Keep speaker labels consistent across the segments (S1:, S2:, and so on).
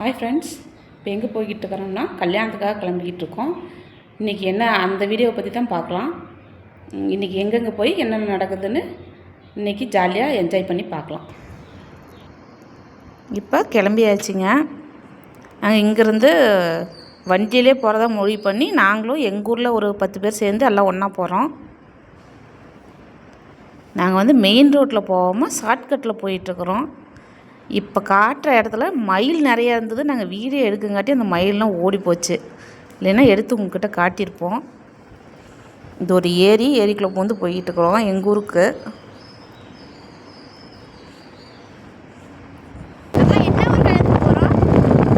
S1: Hi friends இப்போ எங்கே போய்கிட்டு இருக்கிறோம்னா கல்யாணத்துக்காக கிளம்பிக்கிட்டு இருக்கோம். இன்றைக்கி என்ன அந்த வீடியோவை பற்றி தான் பார்க்கலாம். இன்றைக்கி எங்கெங்கே போய் என்னென்ன நடக்குதுன்னு இன்றைக்கி ஜாலியாக என்ஜாய் பண்ணி பார்க்கலாம். இப்போ கிளம்பியாச்சுங்க. நாங்கள் இங்கேருந்து வண்டியிலே போகிறதா முடிவு பண்ணி நாங்களும் எங்கள் ஊரில் ஒரு பத்து பேர் சேர்ந்து எல்லாம் ஒன்றா போகிறோம் நாங்கள் வந்து மெயின் ரோட்டில் போகாமல் ஷார்ட்கட்டில் போயிட்டுருக்குறோம் இப்போ காட்டுற இடத்துல மயில் நிறையா இருந்தது. நாங்கள் வீடியோ எடுக்கங்காட்டி அந்த மயிலெலாம் ஓடி போச்சு. இல்லைன்னா எடுத்து உங்ககிட்ட காட்டியிருப்போம். இது ஒரு ஏரி ஏரிக்குள்ளே பூந்து போயிட்டு இருக்கிறோம். எங்கள் ஊருக்கு.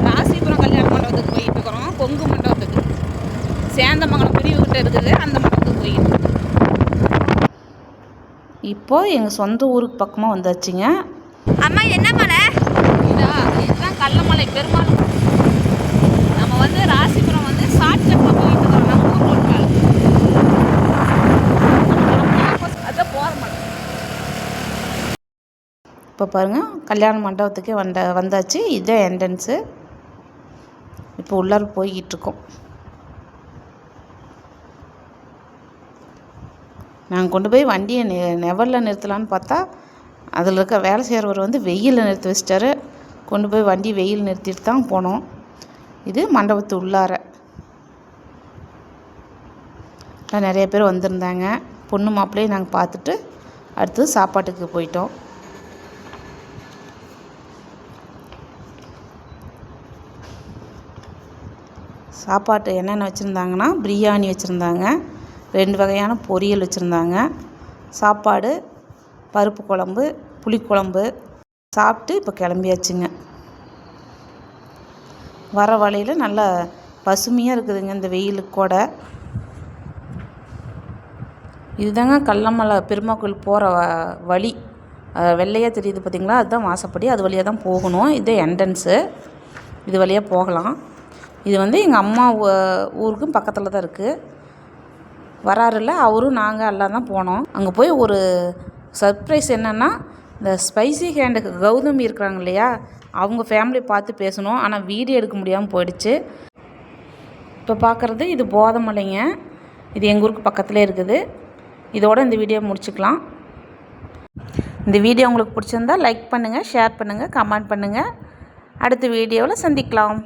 S1: ராசிபுரம் கல்யாண மண்டபத்துக்கு போயிட்டு இருக்கிறோம். கொங்கு மண்டபத்துக்கு. சேந்தமங்கலம் பிரிவுகிட்ட இருக்குது. அந்த மண்டபத்துக்கு போயிட்டு. இருக்கோம். இப்போ எங்கள் சொந்த ஊருக்கு பக்கமாக வந்தாச்சுங்க.
S2: அம்மா என்ன மலை?
S1: இதா இதுதான் கள்ளமலை. பெருமாள் நம்ம வந்து ராசிபுரம் வந்து ஷார்ட்கட்டில் போயிட்டு இருக்கோம் நம்ம ஊர் ரோட்டில் அதான் போகிற மலை. இப்போ பாருங்கள் கல்யாண மண்டபத்துக்கே வந்த வந்தாச்சு. இதுதான் என்ட்ரன்ஸு இப்போ உள்ளார போய்கிட்டு இருக்கோம். நாங்கள் கொண்டு போய் வண்டியை நெ நெவலில் நிறுத்தலான்னு பார்த்தா அதில் இருக்க வேலை செய்கிறவர் வந்து வெயிலில் நிறுத்தி வச்சிட்டாரு. கொண்டு போய் வண்டி வெயில் நிறுத்திட்டு தான் போனோம். இது மண்டபத்து உள்ளார. நிறைய பேர் வந்திருந்தாங்க. பொண்ணு மாப்பிள்ளையும் நாங்கள் பார்த்துட்டு அடுத்து சாப்பாட்டுக்கு போயிட்டோம். சாப்பாட்டு என்னென்ன வச்சுருந்தாங்கன்னா பிரியாணி வச்சுருந்தாங்க. ரெண்டு வகையான பொரியல் வச்சுருந்தாங்க. சாப்பாடு பருப்பு குழம்பு புளிக்குழம்பு சாப்பிட்டு இப்போ கிளம்பியாச்சுங்க. வர வழியில் நல்லா பசுமையாக இருக்குதுங்க இந்த வெயிலுக்கு கூட. இதுதாங்க கல்லமலை பெருமாள் கோயில் போகிற வ வழி. வெள்ளையாக தெரியுது பார்த்தீங்களா அதுதான் வாசப்படி. அது வழியாக தான் போகணும். இது என்ட்ரன்ஸு இது வழியாக போகலாம். இது வந்து எங்கள் அம்மா ஊருக்கும் பக்கத்தில் தான் இருக்குது வராருல்ல? அவரும் நாங்கள் எல்லாம் தான் போனோம். அங்கே போய் ஒரு சர்ப்ரைஸ் என்னென்னா இந்த ஸ்பைசி ஹேண்டுக்கு கௌதமி இருக்கிறாங்க இல்லையா அவங்க ஃபேமிலி பார்த்து பேசணும். ஆனால் வீடியோ எடுக்க முடியாமல் போயிடுச்சு. இப்போ பார்க்குறது இது போதமலைங்க இது எங்கள் ஊருக்கு பக்கத்துலேயே இருக்குது. இதோட இந்த வீடியோ முடிச்சுக்கலாம். இந்த வீடியோ உங்களுக்கு பிடிச்சிருந்தா லைக் பண்ணுங்கள் ஷேர் பண்ணுங்கள் கமெண்ட் பண்ணுங்கள் அடுத்த வீடியோவில் சந்திக்கலாம்.